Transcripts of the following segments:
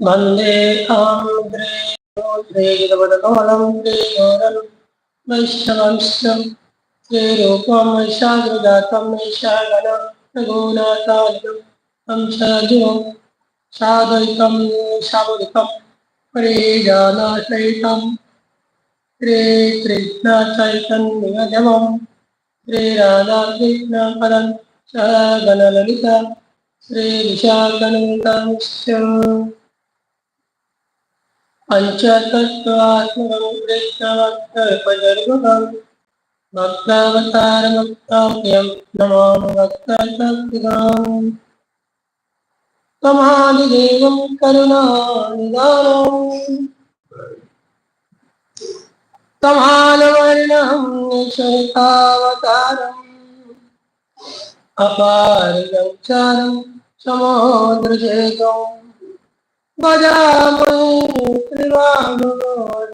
வந்தே ஆந்திரேரவதோலம் வைஷ்ணவம்சம் ஸ்ரீரூபம் வைஷாகிருதாத்தம் வைஷாகணம் ரகுநாதாஜம் வம்சாஜுவம் சாதைக்கம் சாமுதிகம் वैशाखन रघुनाथादिकं वंशजो साधयितं सावधिकं परिजानाश्रयितं श्रीकृष्णचैतन्यदेवं श्रीराधाकृष्णपदं सहगणललिता श्रीविशाखनन्तांश्च पञ्चतत्त्वात्मकं कृष्णवत्तर्पजर्गं भक्तावतारमक्ताभ्यं नमामि भक्तशक्तिदाम् त्वमादिदेवं करुणानिदानम् त्वमानवर्णं निशरितावतारम् अपारगञ्चारं समुद्रजेगम् गजामहे त्रिवाणरूपम्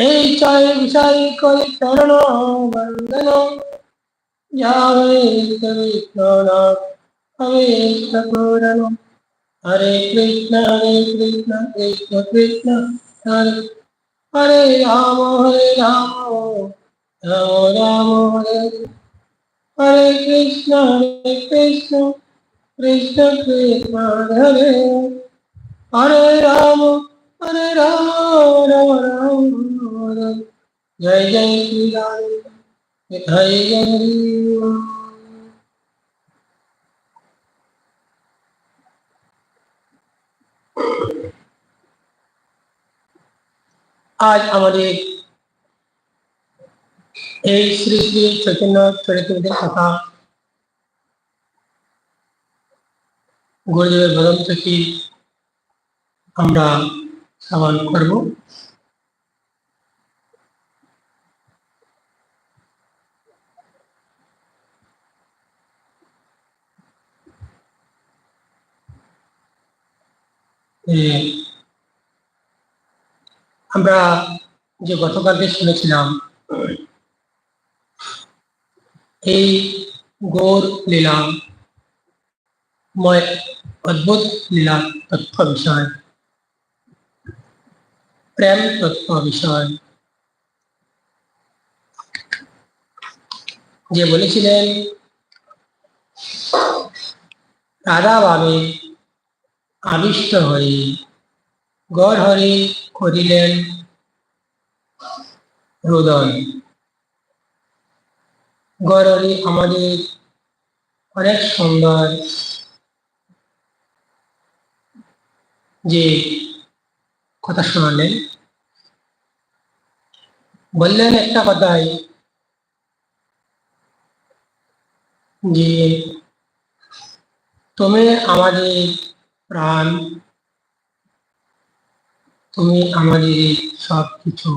এই চয় বিষয় করে চরণ বন্দন যাবে হরে ঠাকুরন হরে কৃষ্ণ হরে কৃষ্ণ কৃষ্ণ কৃষ্ণ হরে হরে রাম হরে রাম রাম রাম হরে হরে কৃষ্ণ হরে কৃষ্ণ কৃষ্ণ কৃষ্ণ হরে হরে রাম হরে রাম রাম রাম হরে জয় জয় শ্রী রাম হরে হরি আজ আমাদের এই শ্রী শ্রী চৈতন্য চরিত্রদের কথা গুরুদেবের বদল থেকে আমরা শ্রবণ করব। এ, আমরা যে গতকালকে শুনেছিলাম এই গৌর লীলা ময় অদ্ভুত লীলা তথ্য বিষয়। প্রেম তথ্য বিষয়। যে বলেছিলেন রাধা ভাবে আবিষ্ট হয়ে গড় হরে করিলেন রোদন গড় হরে আমাদের অনেক সুন্দর যে কথা শোনালেন। বললেন একটা কথাই যে, তুমি আমাদের প্রাণ, তুমি আমাদের সব কিছু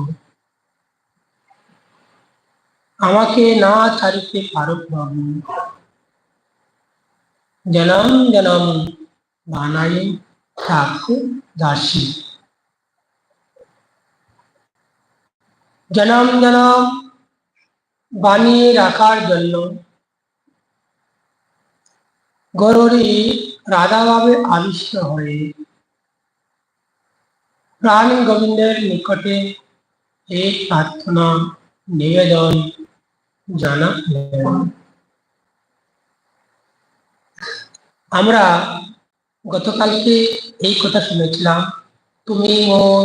আমাকে না ছাড়িতে পারো প্রভু। জনম জনম বানাই ঠাকুর দাসী জনম জনম বানিয়ে রাখার জন্য গরুরি রাধাভাবে আবিষ্ট হয়ে প্রাণ গোবিন্দের নিকটে এই প্রার্থনা নিবেদন জানালেন। আমরা গতকালকে এই কথা শুনেছিলাম। তুমি মোর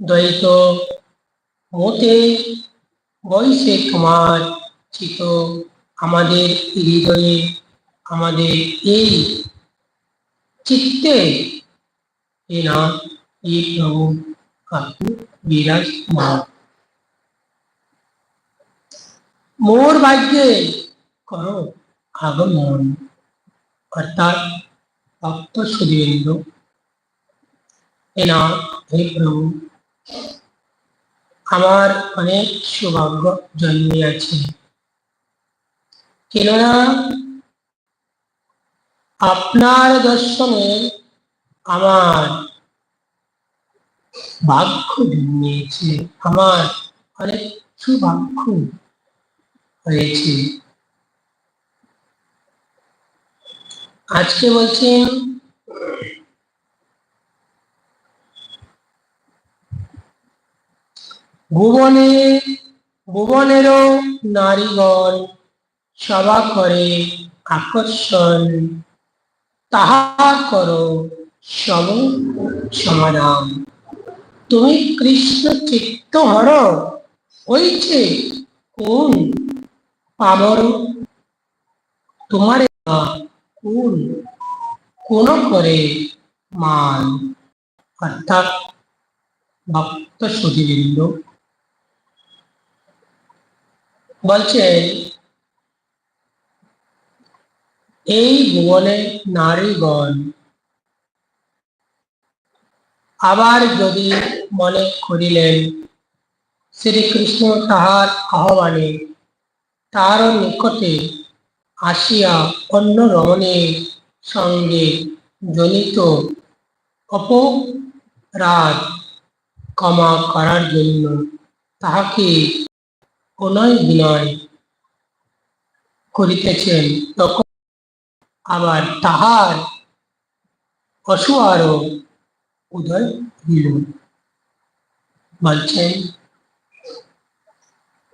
দ্বৈত মতে বয়সে তোমার চিত আমাদের হৃদয়ে, আমাদের এই চিত্তে। এ না, এ প্রভু আপনি বিরাজমান। মোর ভাগ্যে করো আগমন, অর্থাৎ ভক্ত সুধীন্দ্র এনা হে প্রভু আমার অনেক সৌভাগ্য জন্মিয়াছে কেননা আপনার দর্শনে আমার ভাগ্য জন্মিয়েছে আমার অনেক সুভাগ্য হয়েছে আজকে বলছেন ভুবনে, ভুবনেরও নারীগণ সভা করে আকর্ষণ। তাহা করো সব সমাধান তুমি কৃষ্ণ চিত্ত হর হইছে কোন পামর তোমার কোন? কোন করে মান? অর্থাৎ ভক্ত সুধীবৃন্দ। বলছেন এই ভুবনে নারীগণ আবার যদি মনে করিলেন, শ্রীকৃষ্ণ তাহার আহ্বানে তার নিকটে আসিয়া অন্য রমণীর সঙ্গে জনিত অপরাধ ক্ষমা করার জন্য তাহাকে অনয় বিনয় করিতেছেন। তখন আবার তাহার অসুয়ারও উদয় হইল। বলছেন,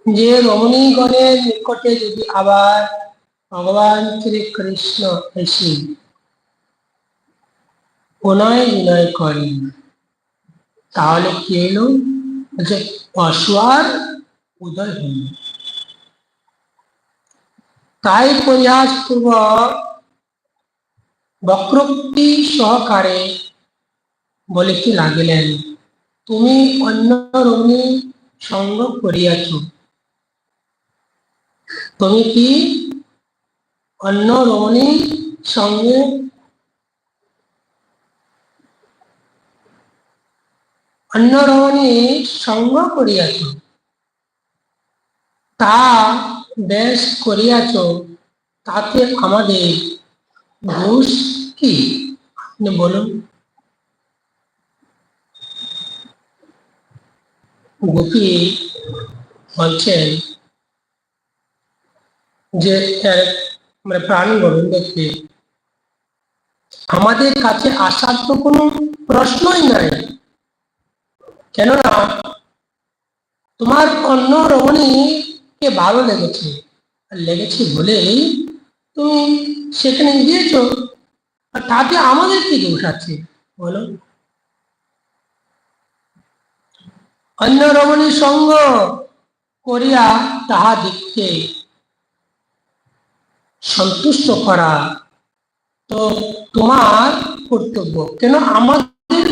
যে রমণীগণের নিকটে যদি আবার ভগবান শ্রীকৃষ্ণ এসে প্রণয় বিনয় করেন। তাহলে কি হলো? যে অসুয়ার উদয় হইল তাই পরিহাসপূর্বক বক্রোক্তি সহকারে বলিতে লাগিলেন, তুমি অন্য রমণী সঙ্গ করিয়াছ। তুমি কি অন্য রমণী সঙ্গে অন্য রমণী সঙ্গ করিয়াছ। তা বেশ করিয়াছ, তাতে আমাদের দোষ কি? আপনি বলুন। গোপী বলছেন যে মানে প্রাণী গোবিন্দকে আমাদের কাছে আসার তো কোনো প্রশ্নই নাই। কেননা, তোমার অন্য রমণীকে ভালো লেগেছে। আর লেগেছে বলেই তুমি সেখানে গিয়েছো। আর তাতে আমাদের কি দোষ আছে, বলো? অন্য রমণীর সঙ্গ করিয়া তাহা দিককে সন্তুষ্ট করা তো তোমার কর্তব্য। কেন আমাদের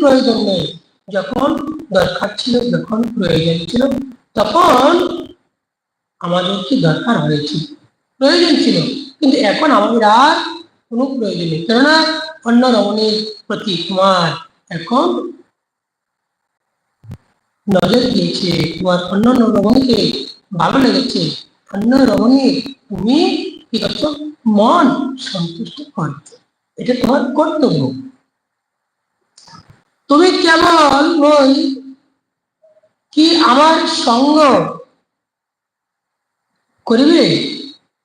প্রয়োজন নেই? যখন দরকার ছিল, যখন প্রয়োজন ছিল, তখন আমাদের কি দরকার হয়েছিল প্রয়োজন ছিল। কিন্তু এখন আমাদের আর কোনো প্রয়োজন নেই। কেননা অন্য রমণীর প্রতি তোমার এখন নজর দিয়েছে, তোমার অন্য রমণীকে ভালো লেগেছে। অন্য রমণী তুমি মন সন্তুষ্ট করছ এটা তোমার কর্তব্য। তুমি কেবল ওই কি আমার সঙ্গ করিবে?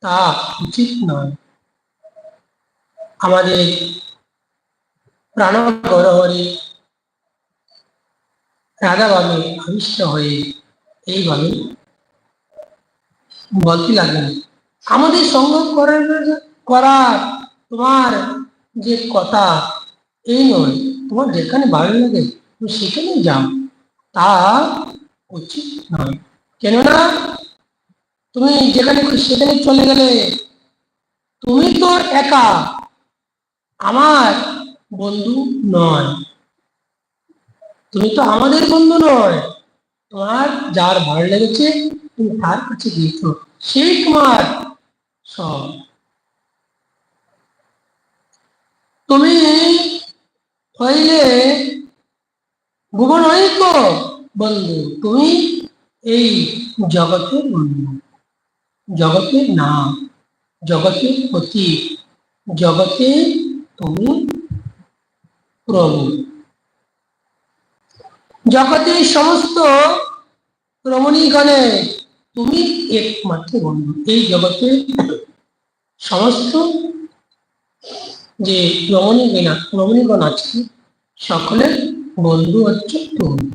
তা উচিত নয়। আমাদের প্রাণ গরহরে রাধাভাবে আবিষ্ট হয়ে এইভাবে বলতে লাগলেন। আমাদের সংগ্রহ করার করার তোমার যে কথা, এই নয়। তোমার যেখানে ভালো লাগে, তুমি সেখানে যাও। তা উচিত নয়। কেননা, তুমি যেখানে সেখানে চলে গেলে তুমি তো একা, আমার বন্ধু নয়। তুমি তো আমাদের বন্ধু নয়। তোমার যার ভালো লেগেছে, তুমি তার কাছে গিয়েছ। সেই তোমার তুমি হইলে ভুবন ঐক্য বন্ধু। তুমি এই জগতের বন্ধু। জগতের নাম জগতের প্রতি জগতে তুমি প্রভু। জগতে সমস্ত রমণীগণে তুমি একমাত্র বন্ধু। এই জগতে সমস্ত যে রমণীগণ রমণীগণ আছে সকলের বন্ধু হচ্ছে তুমি।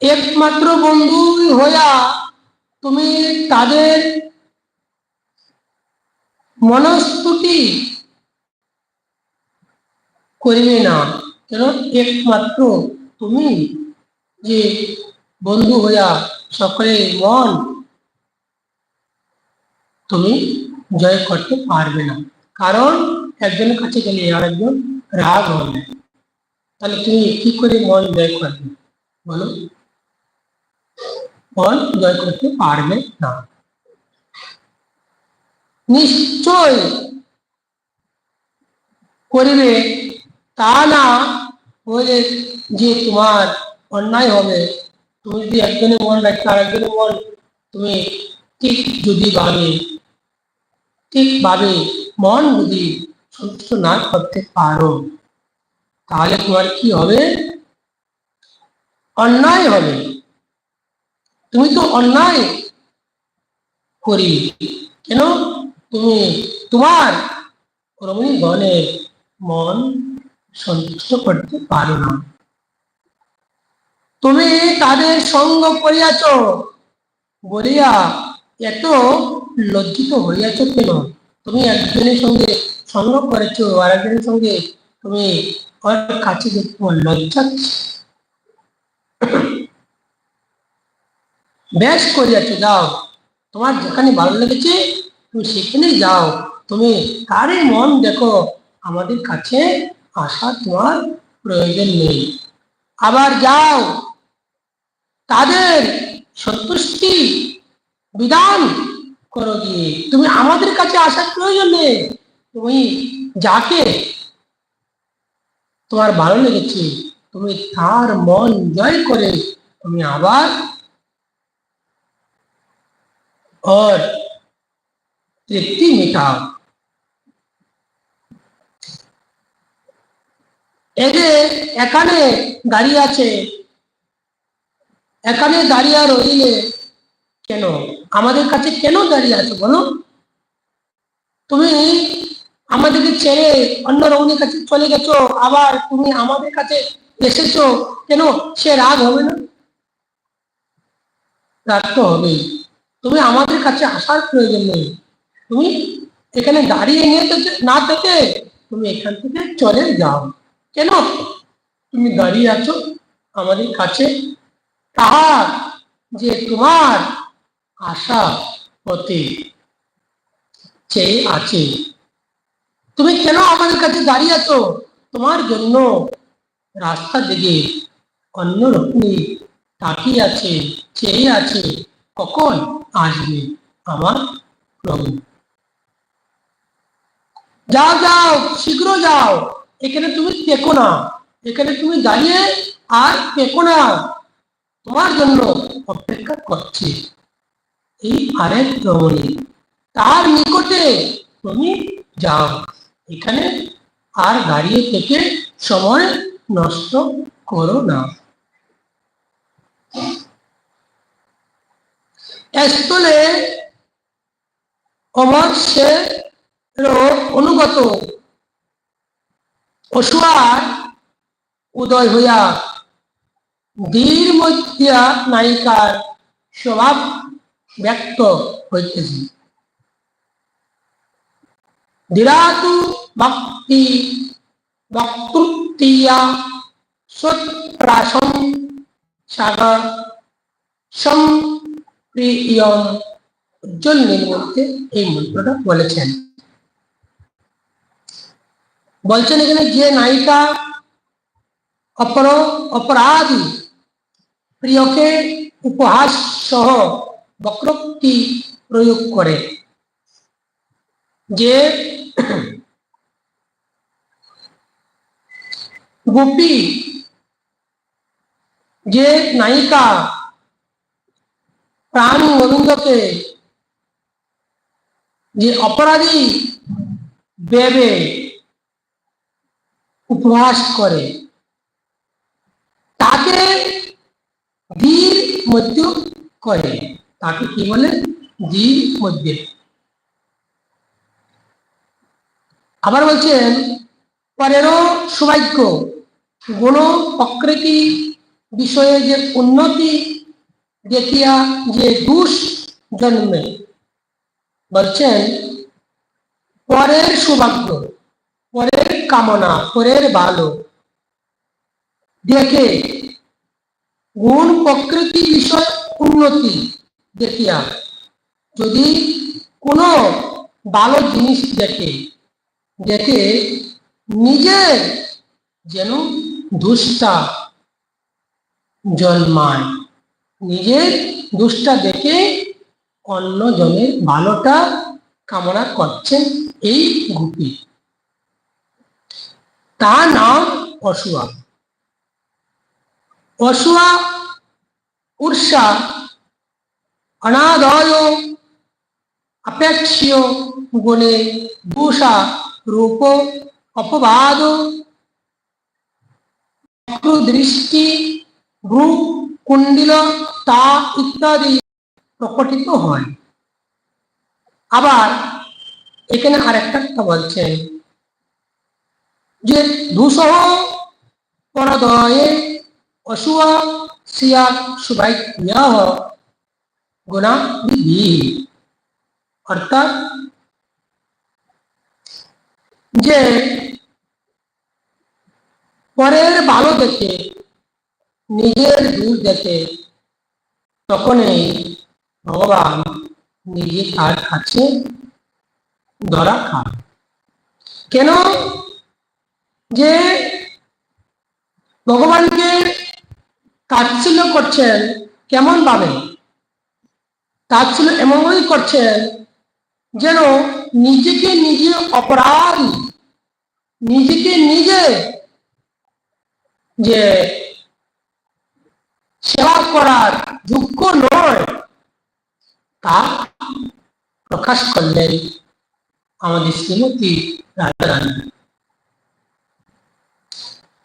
একমাত্র বন্ধু হইয়া তুমি তাদের মনস্তুতি করিবে না। কেন? একমাত্র তুমি যে বন্ধু হইয়া সকলের মন, তুমি জয় করতে পারবে না। কারণ একজনের কাছে গেলে আর রাগ হবে। তাহলে তুমি কি করে মন জয় করবে? বলো। মন জয় করতে পারবে না। নিশ্চয় করিবে, তা না হলে যে তোমার অন্যায় হবে তুমি যদি একজনের মন রাখতে মন, তুমি ঠিক যদি ভাবে, ঠিক ভাবে মন যদি সন্তুষ্ট না করতে পারো, তাহলে তোমার কি হবে? অন্যায় হবে। তুমি তো অন্যায় করি। কেন? তুমি তোমার রমণী গণের মন সন্তুষ্ট করতে পারো না। তুমি তাদের সঙ্গ করিয়াছ। বলিয়া এত লজ্জিত হইয়াছ কেন? তুমি একজনের সঙ্গে সঙ্গ করেছ আর একজনের সঙ্গে তুমি কাছে যে তোমার বেশ করিয়াছ, যাও। তোমার যেখানে ভালো লেগেছে, তুমি সেখানেই যাও। তুমি তারই মন দেখো, আমাদের কাছে আসা তোমার প্রয়োজন নেই। আবার যাও। তাদের সন্তুষ্টি বিধান করো গিয়ে। তুমি আমাদের কাছে আসার প্রয়োজন তুমি যাকে তোমার ভালো লেগেছে, তুমি তার মন জয় করে তুমি আবার और তৃপ্তি মেটাও। যে এখানে দাঁড়িয়ে আছে এখানে দাঁড়িয়ে রইলে কেন? আমাদের কাছে কেন দাঁড়িয়ে আছো বলো? তুমি আমাদেরকে ছেড়ে অন্য রমণীর কাছে চলে গেছো, আবার তুমি আমাদের কাছে এসেছ, কেন? সে রাগ হবে না? রাগ তো হবেই। তুমি আমাদের কাছে আসার প্রয়োজন নেই। তুমি এখানে দাঁড়িয়ে নিয়ে না থেকে তুমি এখান থেকে চলে যাও। কেন? তুমি দাঁড়িয়ে আছো আমাদের কাছে তাহার যে তোমার আশা চেয়ে আছে। তুমি কেন আমাদের কাছে দাঁড়িয়ে আছো? তোমার জন্য রাস্তা দিকে অন্য রকমই তাকিয়ে আছে, চেয়ে আছে। কখন আসবে আমার প্রভু? যাও যাও, শীঘ্র যাও। এখানে তুমি পেকো না। এখানে তুমি দাঁড়িয়ে আর পেকো না। তোমার জন্য অপেক্ষা করছে। এই আরেক রমণী, তার নিকটে তুমি যাও। এখানে আর দাঁড়িয়ে থেকে সময় নষ্ট করো না। স্থলে অমর্ষের অনুগত। অসুয়ার উদয় হইয়া দীর মধ্যা নায়িকার স্বভাব ব্যক্ত হইতেছে। দিরাতু ভক্তি বক্তৃয়া সৎপ্রাসম সাগর, সম্প্রিয়ম উজ্জ্বলের মধ্যে এই মন্ত্রটা বলেছেন। বলছেন এখানে যে নায়িকা অপর অপরাধী প্রিয়কে উপহাস সহ বক্রোক্তি প্রয়োগ করে। যে গোপী, যে নায়িকা প্রাণ গোবিন্দকে যে অপরাধী ভেবে উপহাস করে, তাকে ধীর মধ্য করে। তাকে কি বলে? ধীর মধ্যে। আবার বলছেন সৌভাগ্য, গুণ প্রকৃতি বিষয়ে যে উন্নতি দেখিয়া যে দুষ জন্মে। বলছেন, পরের সৌভাগ্য, পরের কামনা, পরের ভালো দেখে গুণ প্রকৃতি বিষয় উন্নতি দেখিয়া, যদি কোনো ভালো জিনিস দেখে দেখে নিজের যেন দুষ্টা জন্মায়। নিজের দুষ্টা দেখে অন্য জনের ভালোটা কামনা করছেন এই গুপি। তার নাম অসুয়া অসুয়া উর্ষা অনাদয় অপেক্ষীয় গুণে দোষা রূপ অপবাদ দৃষ্টি ভ্রু কুণ্ডিল তা ইত্যাদি প্রকটিত হয় আবার এখানে আরেকটা কথা বলছেন যে দুসহ পরদয়ে সিয়া সুভাই গুণা বিধি। অর্থাৎ যে পরের ভালো দেখে, নিজের দূর দেখে, তখনই ভগবান নিজে তার কাছে ধরা খান। কেন? যে ভগবানকে তাচ্ছিল্য করছেন কেমন ভাবে? তাচ্ছিল্য এমনই করছেন যেন নিজেকে নিজে অপরাধী, নিজেকে নিজে যে সেবা করার যোগ্য নয়, তা প্রকাশ করলেন আমাদের শ্রীমতী রাজা রানী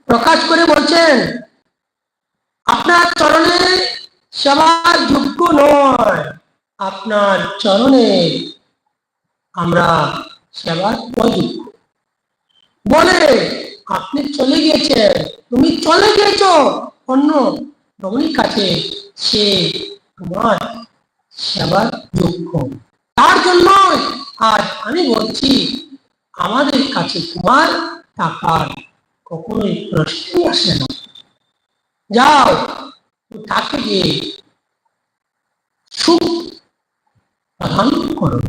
প্রকাশ করে বলছেন আপনার চরণে সেবার যোগ্য নয়। আপনার চরণে আমরা সেবার প্রযোগ্য বলে, আপনি চলে গিয়েছেন। তুমি চলে গিয়েছ। অন্য রমণীর কাছে সে তোমার সেবার যোগ্য। তার জন্য আজ আমি বলছি, আমাদের কাছে তোমার টাকার কখনোই প্রশ্নই আসে না। যাও, তাকে গিয়ে সুখ প্রদান করো।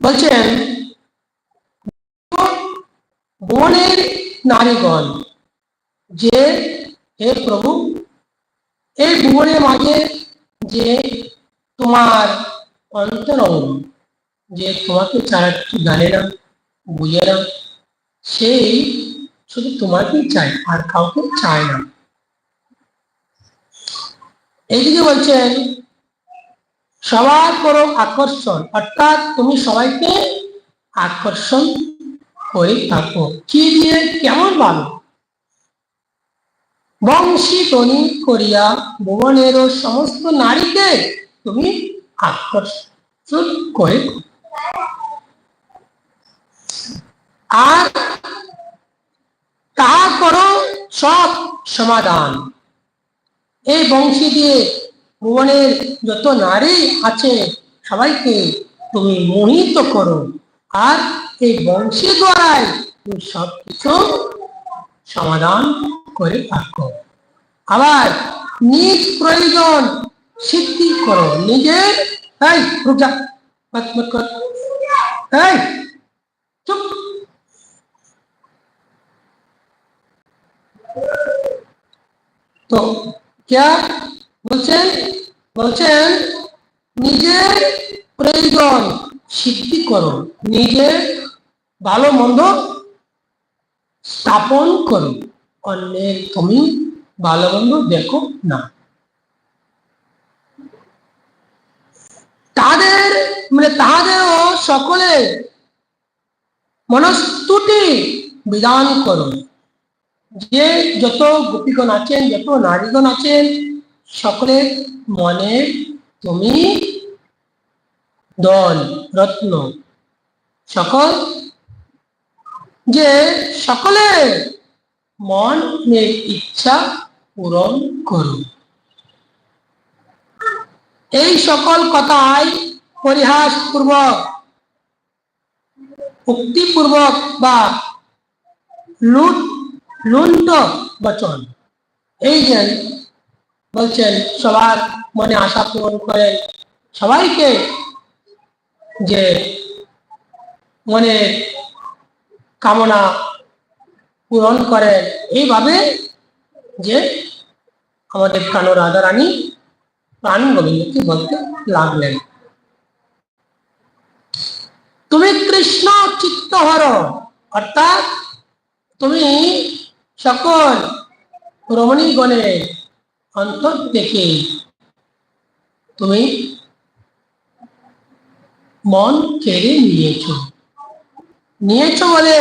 বলছেন, বনের নারীগণ, যে হে প্রভু, এই ভুবনের মাঝে যে তোমার অন্তরঙ্গ, যে তোমাকে ছাড়া জানে না, বুঝে না সেই শুধু তোমাকেই চায়, আর কাউকে চায় না। এইদিকে বলছেন, সবার করো আকর্ষণ, অর্থাৎ তুমি সবাইকে আকর্ষণ করে থাকো। কি দিয়ে? কেমন ভালো বংশী তনি করিয়া ভুবনেরও সমস্ত নারীকে তুমি আকর্ষণ করে আর তাহা করো সব সমাধান। এই বংশী দিয়ে ভুবনের যত নারী আছে, সবাইকে তুমি মোহিত করো। আর এই বংশী দ্বারাই তুমি সবকিছু সমাধান করে থাকো। আবার নিজ প্রয়োজন সিদ্ধি করো। নিজের এই এই, চুপ। তো क्या বলছেন? বলছেন, নিজের প্রয়োজন সিদ্ধি করো নিজের ভালো মন্দ স্থাপন করো অন্যের তুমি ভালো মন্দ দেখো না। তাদের মানে তাহাদেরও সকলে মনস্তুতি বিধান করো যে যত গোপীগণ আছেন, যত নারীগণ আছেন, সকলের মনে তুমি দল, রত্ন। সকল যে সকলে মন ইচ্ছা পূরণ করুন। এই সকল কথাই পরিহাস পূর্বক উক্তিপূর্বক বা লুট লুণ্ঠ বচন। এই যে বলছেন, সবার মনে আশা পূরণ করেন সবাইকে যে মনে কামনা পূরণ করেন এইভাবে যে আমাদের কানো রাধা রানী, প্রাণ গোবিন্দকে বলতে লাগলেন। তুমি কৃষ্ণ চিত্তহর, অর্থাৎ তুমি সকল রমণীগণের অন্তর থেকে তুমি মন কেড়ে নিয়েছ। নিয়েছ বলে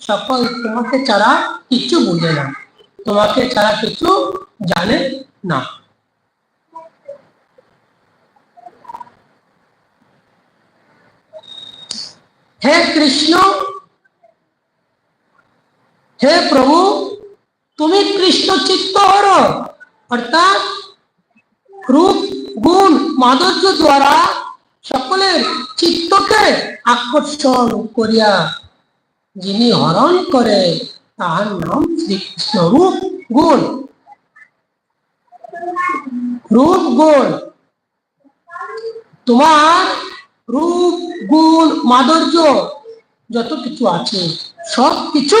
সকল তোমাকে ছাড়া কিছু বুঝে না। তোমাকে ছাড়া কিছু জানে না। হে কৃষ্ণ, হে প্রভু তুমি কৃষ্ণ চিত্ত হর। অর্থাৎ রূপ, গুণ, মাধুর্য দ্বারা সকলের চিত্তকে আকর্ষণ করিয়া যিনি হরণ করে, তাহার নাম শ্রীকৃষ্ণ। রূপ, গুণ। রূপ, গুণ। তোমার রূপ, গুণ, মাধুর্য যত কিছু আছে সব কিছু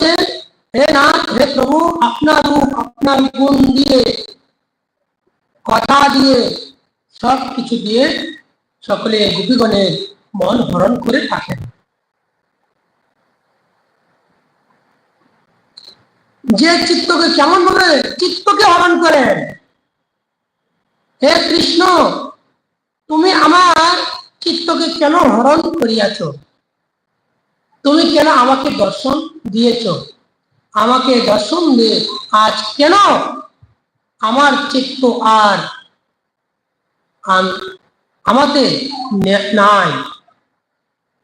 যে হে নাথ, হে প্রভু, আপনার রূপ, আপনার গুণ দিয়ে, কথা দিয়ে সব কিছু দিয়ে সকলে গোপীগণের মন হরণ করে থাকেন। যে চিত্তকে কেমন ভাবে চিত্তকে হরণ করেন, হে কৃষ্ণ, তুমি আমার চিত্তকে কেন হরণ করিয়াছ? তুমি কেন আমাকে দর্শন দিয়েছ? আমাকে দর্শন দিয়ে আজ কেন? আমার চিত্ত আর আম- আমাদের নাই।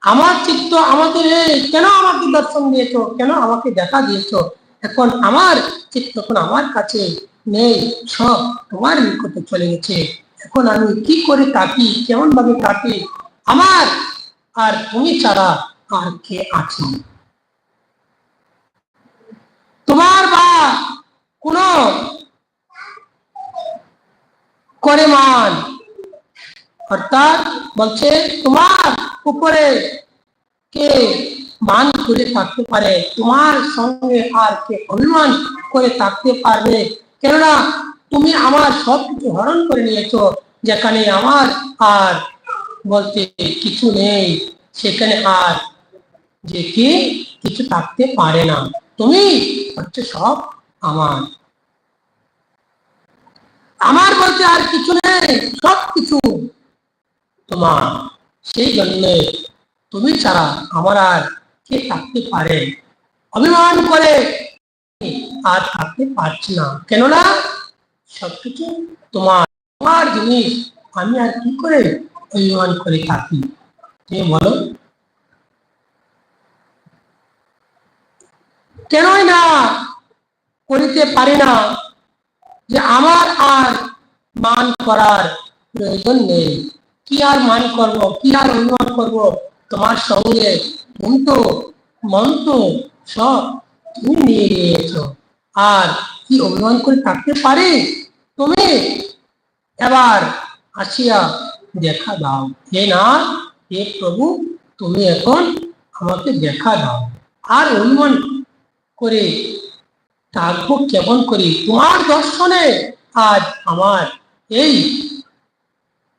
আমার চিত্ত আমাদের কেন আমাকে দর্শন দিয়েছ? কেন আমাকে দেখা দিয়েছ? এখন আমার চিত্ত এখন আমার কাছে নেই। সব তোমার নিকটে চলে গেছে। এখন আমি কি করে থাকি? কেমন ভাবে থাকি? আমার আর তুমি ছাড়া আর কে আছে। তোমার বা কোন করে মান। অর্থাৎ বলছে, তোমার উপরে কে মান করে থাকতে পারে, তোমার সঙ্গে আর কে অভিমান করে থাকতে পারবে? কেননা তুমি আমার সব কিছু হরণ করে নিয়েছো, যেখানে আমার আর বলতে কিছু নেই, সেখানে আর যে কি কিছু থাকতে পারে না। তুমি হচ্ছে সব আমার। আমার বলতে আর কিছু নেই, সব কিছু তোমার। সেই জন্য তুমি ছাড়া আমার আর কে থাকতে পারে। অভিমান করে আর থাকতে পারছি না। কেননা সবকিছু তোমার। তোমার জিনিস আমি আর কি করে অভিমান করে থাকি? তুমি বলো। কেনই না? করিতে পারি না যে আমার আর মান করার প্রয়োজন নেই। কি আর মান করব? কি আর অনুমান করব? তোমার সঙ্গে মন্ত্র সব তুমি নিয়ে নিয়েছ। আর কি অভিমান করে থাকতে পারে? তুমি এবার আসিয়া দেখা দাও। হে না, হে প্রভু, তুমি এখন আমাকে দেখা দাও। আর অনুমান করে থাকব কেমন করি তোমার দর্শনে আজ আমার এই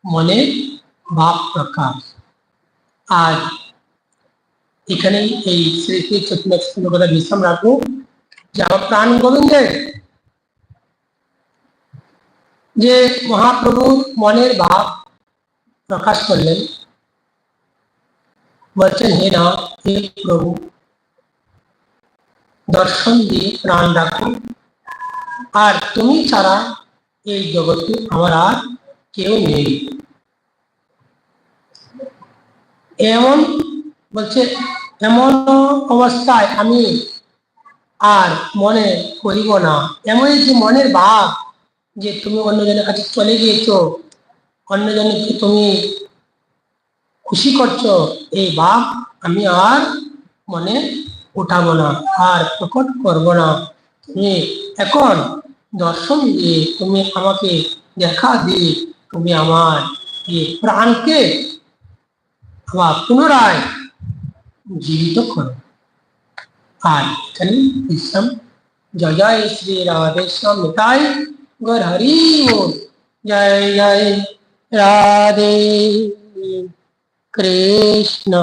মনে ভাব প্রকাশ। আজ এখানেই এই শ্রী শ্রী চতুর্থ কথা বিশ্রাম রাখব। যে আমার প্রাণ গোবিন্দের যে মহাপ্রভুর মনের ভাব প্রকাশ করলেন, বলছেন, হে না হে প্রভু দর্শন দিয়ে প্রাণ রাখো। আর তুমি ছাড়া এই জগতে আমার আর কেউ নেই। এমন বলছে, এমন অবস্থায় আমি আর মনে করিব না। এমন যে মনের ভাব যে তুমি অন্যজনের কাছে চলে গিয়েছো, অন্যজনকে তুমি খুশি করছ, এই ভাব আমি আর মনে উঠাবো না, আর প্রকট করব না। তুমি এখন দর্শন দিয়ে তুমি আমাকে দেখা দিয়ে তুমি আমার প্রাণকে আবার পুনরায় জীবিত করো। আর এখানে বিশ্রাম। জয় জয় শ্রী রাধেশ্যাম নিতাই গর হরি। জয় জয় রাধে কৃষ্ণ।